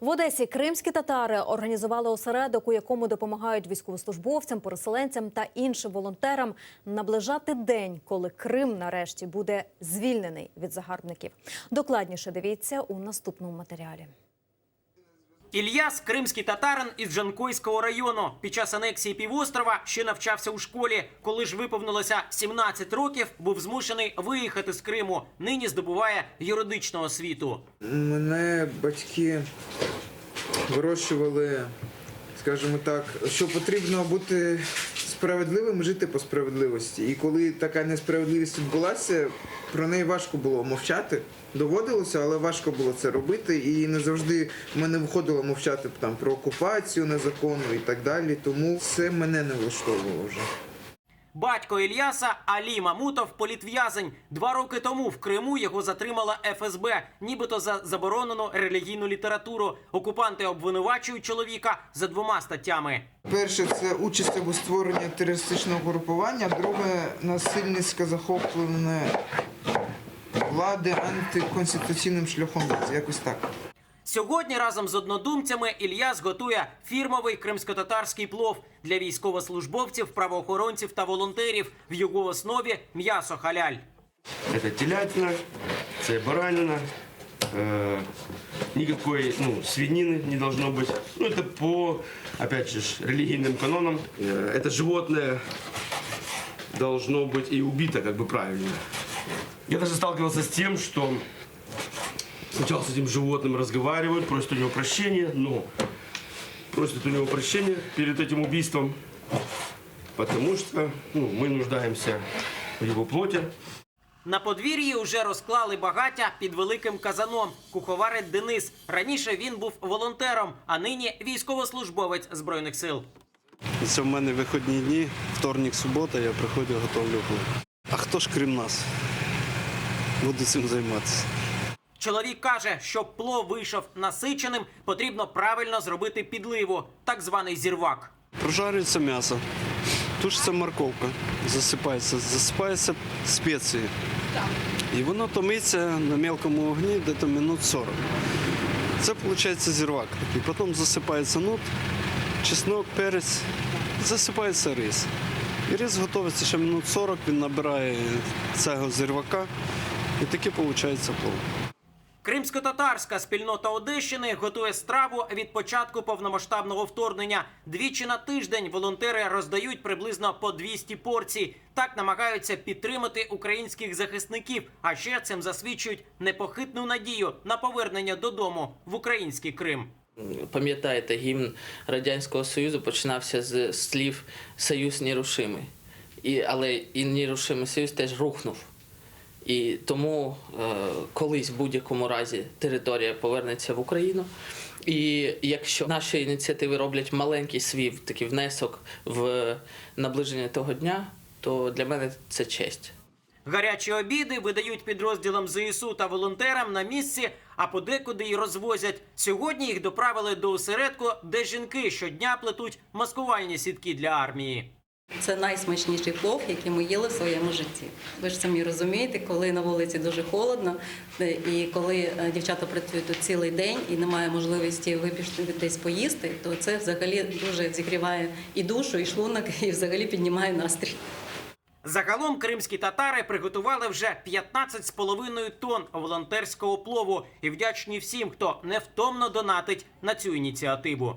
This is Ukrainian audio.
В Одесі кримські татари організували осередок, у якому допомагають військовослужбовцям, переселенцям та іншим волонтерам наближати день, коли Крим нарешті буде звільнений від загарбників. Докладніше дивіться у наступному матеріалі. Ільяс – кримський татарин із Джанкойського району. Під час анексії півострова ще навчався у школі. Коли ж виповнилося 17 років, був змушений виїхати з Криму. Нині здобуває юридичну освіту. Мене батьки вирощували, скажімо так, що потрібно бути справедливим, жити по справедливості. І коли така несправедливість відбулася, про неї важко було мовчати. Доводилося, але важко було це робити. І не завжди мене виходило мовчати там про окупацію незаконну і так далі. Тому це мене не влаштовувало вже. Батько Ільяса Алі Мамутов – політв'язень. Два роки тому в Криму його затримала ФСБ, нібито за заборонену релігійну літературу. Окупанти обвинувачують чоловіка за двома статтями. Перше це участь або створення терористичного групування, друге насильницьке захоплення влади антиконституційним шляхом. Якось так. Сьогодні разом з однодумцями Ільяс готує фірмовий кримськотатарський плов для військовослужбовців, правоохоронців та волонтерів. В його основі м'ясо халяль. Это телятина, це баранина, э, никакой ну, свинины не должно быть. Ну, это по, опять же, ж, религийным канонам. Э, это животное должно быть и убито как бы правильно. Я даже сталкивался с тем, что сначала с этим животным разговаривают, просят у него прощения, но просят у него прощения перед этим убийством, потому что ну, мы нуждаемся в его плоти. На подвір'ї вже розклали багаття під великим казаном. Куховарець Денис. Раніше він був волонтером, а нині військовослужбовець збройних сил. Це в мене виходні дні, вторник, субота, я приходжу, готовлю плов. А хто ж крім нас? Буду цим займатися. Чоловік каже, щоб плов вийшов насиченим, потрібно правильно зробити підливу, так званий зірвак. Прожарюється м'ясо, тушиться морковка, засипається, засипається спеції. І воно томиться на мелкому вогні десь минут 40. Це виходить зірвак. І потім засипається нут, чеснок, перець, засипається рис. І рис готується ще минут 40, він набирає цього зірвака, і таке виходить плов. Кримсько-татарська спільнота Одещини готує страву від початку повномасштабного вторгнення. Двічі на тиждень волонтери роздають приблизно по 200 порцій. Так намагаються підтримати українських захисників. А ще цим засвідчують непохитну надію на повернення додому в український Крим. Пам'ятаєте, гімн Радянського Союзу починався з слів Союз нерушимий. І, але і нерушимий союз теж рухнув. І тому е, колись в будь-якому разі територія повернеться в Україну. І якщо наші ініціативи роблять маленький свій такий внесок в наближення того дня, то для мене це честь. Гарячі обіди видають підрозділам ЗСУ та волонтерам на місці, а подекуди й розвозять. Сьогодні їх доправили до осередку, де жінки щодня плетуть маскувальні сітки для армії. Це найсмачніший плов, який ми їли в своєму житті. Ви ж самі розумієте, коли на вулиці дуже холодно, е, і коли е, дівчата працюють тут цілий день і немає можливості вибігти десь поїсти, то це взагалі дуже зігріває і душу, і шлунок, і взагалі піднімає настрій. Загалом кримські татари приготували вже 15,5 тонн волонтерського плову і вдячні всім, хто невтомно донатить на цю ініціативу.